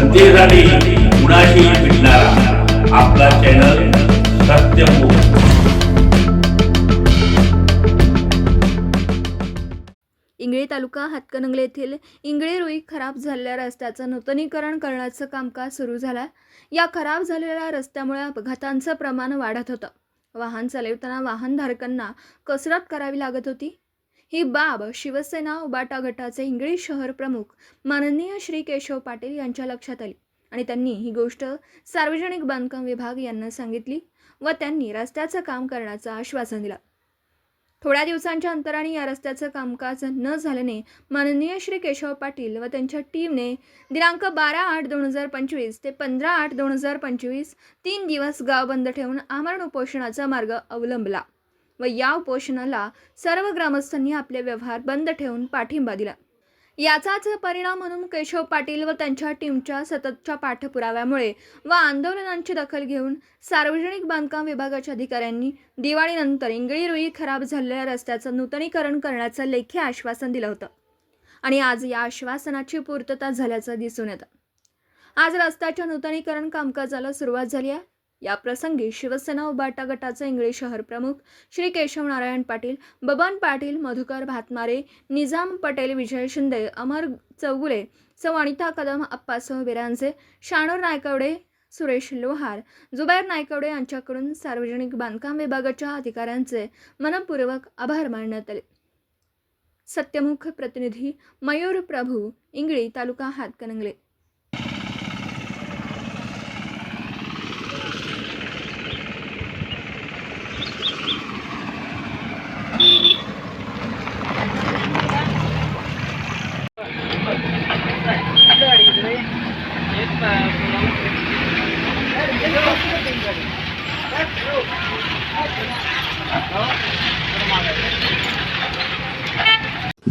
जनतेसाठी कुणाशी भेटणारा? आपला चॅनल सत्यमुख इंगळे तालुका हातकणंगले येथील इंगळे रुई खराब झालेल्या रस्त्याचं नूतनीकरण करण्याचं कामकाज सुरू झालं. या खराब झालेल्या रस्त्यामुळे अपघातांचं प्रमाण वाढत होतं. वाहन चालवताना वाहनधारकांना कसरत करावी लागत होती. ही बाब शिवसेना उबाटा गटाचे हिंगळी शहर प्रमुख माननीय श्री केशव पाटील यांच्या लक्षात आली आणि त्यांनी ही गोष्ट सार्वजनिक बांधकाम विभाग यांना सांगितली व त्यांनी रस्त्याचं काम करण्याचं आश्वासन दिलं. थोड्या दिवसांच्या अंतराने या रस्त्याचं कामकाज न झाल्याने माननीय श्री केशव पाटील व त्यांच्या टीमने दिनांक बारा आठ दोन हजार पंचवीस ते पंधरा आठ दोन हजार पंचवीस तीन दिवस गाव बंद ठेवून आमरण उपोषणाचा मार्ग अवलंबला. व या उपोषणाला सर्व ग्रामस्थांनी आपले व्यवहार बंद ठेवून पाठिंबा दिला. याचाच परिणाम म्हणून केशव पाटील व त्यांच्या टीमच्या सततच्या पाठपुराव्यामुळे व आंदोलनांची दखल घेऊन सार्वजनिक बांधकाम विभागाच्या अधिकाऱ्यांनी दिवाळीनंतर इंगळीरुई खराब झालेल्या रस्त्याचं नूतनीकरण करण्याचं लेखी आश्वासन दिलं होतं. आणि आज या आश्वासनाची पूर्तता झाल्याचं दिसून येतं. आज रस्त्याच्या नूतनीकरण कामकाजाला सुरुवात झाली आहे. या प्रसंगी शिवसेना उबाटा गटाचे इंगळी शहर प्रमुख श्री केशव नारायण पाटील बबन पाटील मधुकर भातमारे निजाम पटेल विजय शिंदे अमर चौगुले सौ कदम अप्पासह बिरांजे शाणूर नायकवडे सुरेश लोहार जुबैर नायकवडे यांच्याकडून सार्वजनिक बांधकाम विभागाच्या अधिकाऱ्यांचे मनपूर्वक आभार मानण्यात आले. सत्यमुख प्रतिनिधी मयूर प्रभू इंगळी तालुका हातकणंगले.